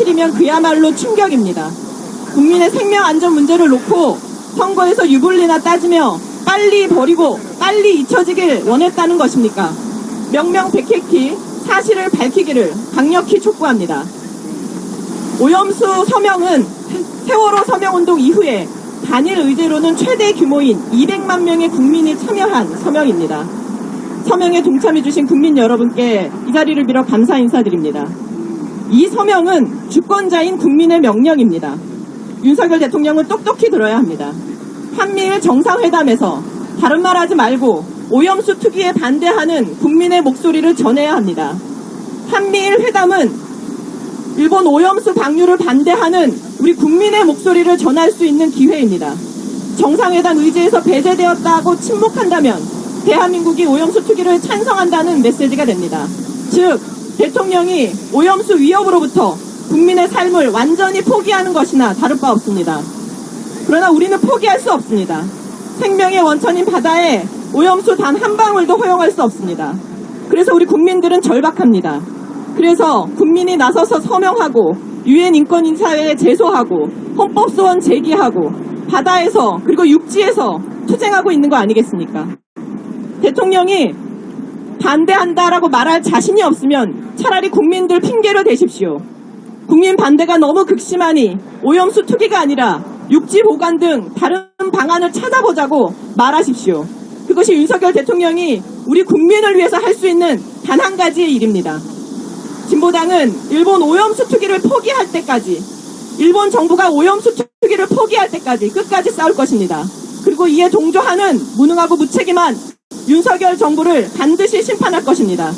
사실이면 그야말로 충격입니다. 국민의 생명 안전 문제를 놓고 선거에서 유불리나 따지며 빨리 버리고 빨리 잊혀지길 원했다는 것입니까? 명명백백히 사실을 밝히기를 강력히 촉구합니다. 오염수 서명은 세월호 서명운동 이후에 단일 의제로는 최대 규모인 200만 명의 국민이 참여한 서명입니다. 서명에 동참해주신 국민 여러분께 이 자리를 빌어 감사 인사드립니다. 이 서명은 주권자인 국민의 명령입니다. 윤석열 대통령은 똑똑히 들어야 합니다. 한미일 정상회담에서 다른 말 하지 말고 오염수 투기에 반대하는 국민의 목소리를 전해야 합니다. 한미일 회담은 일본 오염수 방류를 반대하는 우리 국민의 목소리를 전할 수 있는 기회입니다. 정상회담 의제에서 배제되었다고 침묵한다면 대한민국이 오염수 투기를 찬성한다는 메시지가 됩니다. 즉, 대통령이 오염수 위협으로부터 국민의 삶을 완전히 포기하는 것이나 다를 바 없습니다. 그러나 우리는 포기할 수 없습니다. 생명의 원천인 바다에 오염수 단 한 방울도 허용할 수 없습니다. 그래서 우리 국민들은 절박합니다. 그래서 국민이 나서서 서명하고 유엔 인권인사회에 제소하고 헌법소원 제기하고 바다에서 그리고 육지에서 투쟁하고 있는 거 아니겠습니까? 대통령이 반대한다라고 말할 자신이 없으면 차라리 국민들 핑계로 대십시오. 국민 반대가 너무 극심하니 오염수 투기가 아니라 육지 보관 등 다른 방안을 찾아보자고 말하십시오. 그것이 윤석열 대통령이 우리 국민을 위해서 할 수 있는 단 한 가지의 일입니다. 진보당은 일본 오염수 투기를 포기할 때까지 일본 정부가 오염수 투기를 포기할 때까지 끝까지 싸울 것입니다. 그리고 이에 동조하는 무능하고 무책임한 윤석열 정부를 반드시 심판할 것입니다.